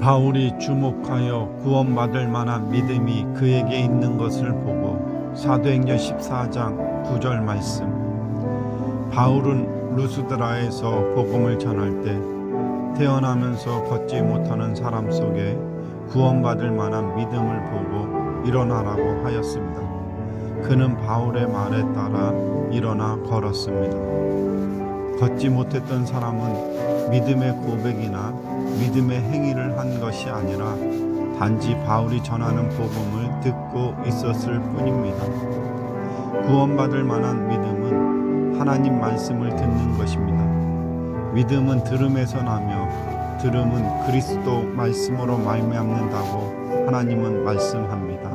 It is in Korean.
바울이 주목하여 구원받을 만한 믿음이 그에게 있는 것을 보고 사도행전 14장 9절 말씀 바울은 루스드라에서 복음을 전할 때 태어나면서 걷지 못하는 사람 속에 구원받을 만한 믿음을 보고 일어나라고 하였습니다. 그는 바울의 말에 따라 일어나 걸었습니다. 걷지 못했던 사람은 믿음의 고백이나 믿음의 행위를 한 것이 아니라 단지 바울이 전하는 복음을 듣고 있었을 뿐입니다. 구원받을 만한 믿음은 하나님 말씀을 듣는 것입니다. 믿음은 들음에서 나며 들음은 그리스도 말씀으로 말미암는다고 하나님은 말씀합니다.